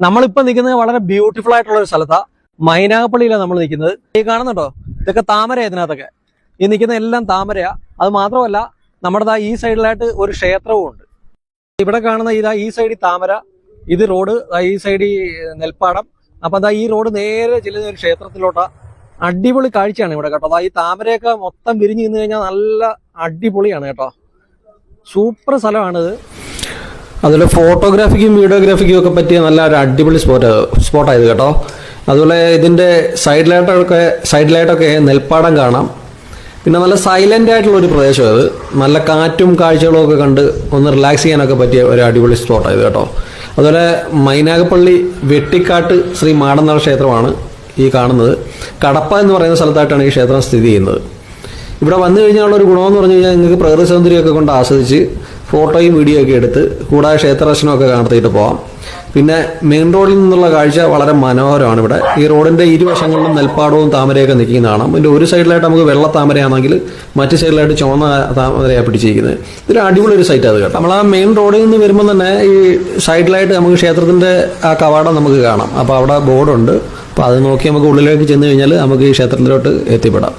നമ്മളിപ്പോ നിൽക്കുന്നത് വളരെ ബ്യൂട്ടിഫുൾ ആയിട്ടുള്ള ഒരു സ്ഥലത്താണ് മൈനാഗപ്പള്ളിയിലാണ് നമ്മൾ നിൽക്കുന്നത്. ഈ കാണുന്നുണ്ടോ? ഇതൊക്കെ താമര ഇതിനകത്തൊക്കെ. ഈ നിൽക്കുന്ന എല്ലാം താമരയാ. അത് മാത്രമല്ല നമ്മുടെ ഈ സൈഡിലായിട്ട് ഒരു ക്ഷേത്രവും ഉണ്ട്. ഇവിടെ കാണുന്ന ഇതാ ഈ സൈഡിൽ താമര ഇത് റോഡ് ഈ സൈഡിൽ നെൽപ്പാടം. അപ്പൊ എന്താ ഈ റോഡ് നേരെ ചെല്ലുന്ന ഒരു ക്ഷേത്രത്തിലോട്ടാ. അടിപൊളി കാഴ്ചയാണ് ഇവിടെ കേട്ടോ. അതാ ഈ താമരയൊക്കെ മൊത്തം വിരിഞ്ഞു നിന്ന് കഴിഞ്ഞാൽ നല്ല അടിപൊളിയാണ് കേട്ടോ. സൂപ്പർ സ്ഥലമാണിത്. അതുപോലെ ഫോട്ടോഗ്രാഫിക്കും വീഡിയോഗ്രാഫിക്കും ഒക്കെ പറ്റിയ നല്ല ഒരു അടിപൊളി സ്പോട്ട് സ്പോട്ടായത് കേട്ടോ. അതുപോലെ ഇതിന്റെ സൈഡിലായിട്ടൊക്കെ സൈഡിലായിട്ടൊക്കെ നെൽപ്പാടം കാണാം. പിന്നെ നല്ല സൈലന്റ് ആയിട്ടുള്ള ഒരു പ്രദേശം അത്. നല്ല കാറ്റും കാഴ്ചകളും ഒക്കെ കണ്ട് ഒന്ന് റിലാക്സ് ചെയ്യാനൊക്കെ പറ്റിയ ഒരു അടിപൊളി സ്പോട്ടായത് കേട്ടോ. അതുപോലെ മൈനാഗപ്പള്ളി വെട്ടിക്കാട്ട് ശ്രീ മാടന്നാൾ ക്ഷേത്രമാണ് ഈ കാണുന്നത്. കടപ്പ എന്ന് പറയുന്ന സ്ഥലത്തായിട്ടാണ് ഈ ക്ഷേത്രം സ്ഥിതി ചെയ്യുന്നത്. ഇവിടെ വന്നു കഴിഞ്ഞാലുള്ള ഒരു ഗുണമെന്ന് പറഞ്ഞു കഴിഞ്ഞാൽ നിങ്ങൾക്ക് പ്രകൃതി സൗന്ദര്യമൊക്കെ കൊണ്ട് ആസ്വദിച്ച് ഫോട്ടോയും വീഡിയോ ഒക്കെ എടുത്ത് കൂടാതെ ക്ഷേത്രദർശനം ഒക്കെ നടത്തിയിട്ട് പോവാം. പിന്നെ മെയിൻ റോഡിൽ നിന്നുള്ള കാഴ്ച വളരെ മനോഹരമാണ് ഇവിടെ. ഈ റോഡിന്റെ ഇരുവശങ്ങളിലും നെൽപ്പാടവും താമരയൊക്കെ നിൽക്കുന്ന കാണാം. ഇതിന്റെ ഒരു സൈഡിലായിട്ട് നമുക്ക് വെള്ള താമരയാണെങ്കിൽ മറ്റു സൈഡിലായിട്ട് ചുവന്ന താമരയാണ് പിടിച്ചിരിക്കുന്നത്. ഇതൊരു അടിപൊളി ഒരു സൈറ്റ് അത് കേട്ടോ. നമ്മൾ ആ മെയിൻ റോഡിൽ നിന്ന് വരുമ്പോൾ തന്നെ ഈ സൈഡിലായിട്ട് നമുക്ക് ക്ഷേത്രത്തിന്റെ ആ കവാടം നമുക്ക് കാണാം. അപ്പോൾ അവിടെ ബോർഡുണ്ട് അപ്പോൾ അത് നോക്കി നമുക്ക് ഉള്ളിലേക്ക് ചെന്ന് കഴിഞ്ഞാൽ നമുക്ക് ഈ ക്ഷേത്രത്തിലോട്ട് എത്തിപ്പെടാം.